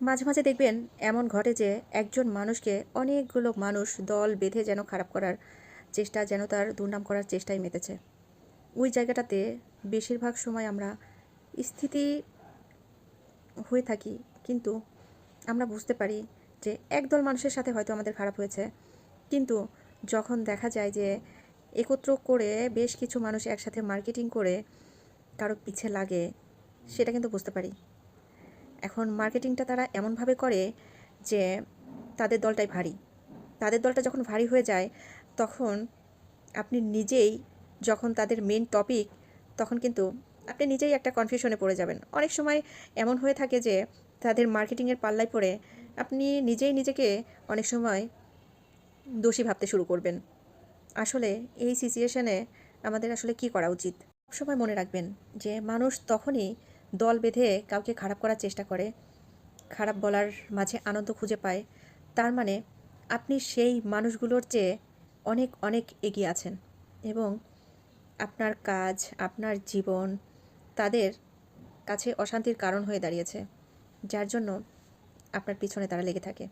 মাঝে মাঝে দেখবেন এমন ঘটে যে একজন মানুষকে অনেকগুলো মানুষ দল বেঁধে যেন খারাপ করার চেষ্টা, যেন তার দুর্নাম করার চেষ্টায় মেতেছে। ওই জায়গাটাতে বেশিরভাগ সময় আমরা স্থিতি হয়ে থাকি, কিন্তু আমরা বুঝতে পারি যে একদল মানুষের সাথে হয়তো আমাদের খারাপ হয়েছে। কিন্তু যখন দেখা যায় যে একত্র করে বেশ কিছু মানুষ একসাথে মার্কেটিং করে কারও পিছে লাগে, সেটা কিন্তু বুঝতে পারি। এখন মার্কেটিংটা তারা এমনভাবে করে যে তাদের দলটাই ভারী। তাদের দলটা যখন ভারী হয়ে যায়, তখন আপনি নিজেই যখন তাদের মেন টপিক তখন কিন্তু আপনি নিজেই একটা কনফিউশনে পড়ে যাবেন। অনেক সময় এমন হয়ে থাকে যে তাদের মার্কেটিংয়ের পাল্লায় পড়ে আপনি নিজেই নিজেকে অনেক সময় দোষী ভাবতে শুরু করবেন। আসলে এই সিচুয়েশনে আমাদের আসলে কি করা উচিত? সবসময় মনে রাখবেন যে মানুষ তখনই দল বেঁধে কাউকে খারাপ করার চেষ্টা করে, খারাপ বলার মাঝে আনন্দ খুঁজে পায়, তার মানে আপনি সেই মানুষগুলোর চেয়ে অনেক অনেক এগিয়ে আছেন এবং আপনার কাজ, আপনার জীবন তাদের কাছে অশান্তির কারণ হয়ে দাঁড়িয়েছে, যার জন্য আপনার পিছনে তারা লেগে থাকে।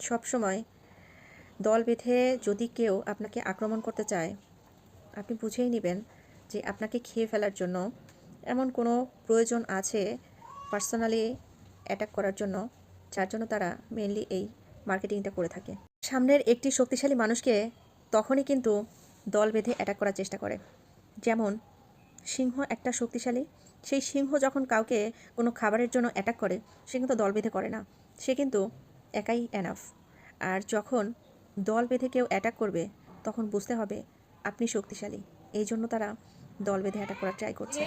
সব সময় দল বেঁধে যদি কেউ আপনাকে আক্রমণ করতে চায়, আপনি বুঝেই নেবেন যে আপনাকে খেয়ে ফেলার জন্য এমন কোনো প্রয়োজন আছে পার্সোনালি অ্যাটাক করার জন্য, যার জন্য তারা মেনলি এই মার্কেটিংটা করে থাকে? সামনের একটি শক্তিশালী মানুষকে তখনই কিন্তু দল বেঁধে অ্যাটাক করার চেষ্টা করে। যেমন, সিংহ একটা শক্তিশালী, সেই সিংহ যখন কাউকে কোনো খাবারের জন্য অ্যাটাক করে, সে কিন্তু দল বেঁধে করে না। সে কিন্তু একাই এনাফ আর যখন দল বেঁধে কেউ অ্যাটাক করবে, তখন বুঝতে হবে আপনি শক্তিশালী। এই জন্য তারা দল বেঁধে অ্যাটাক করার ট্রাই করছে।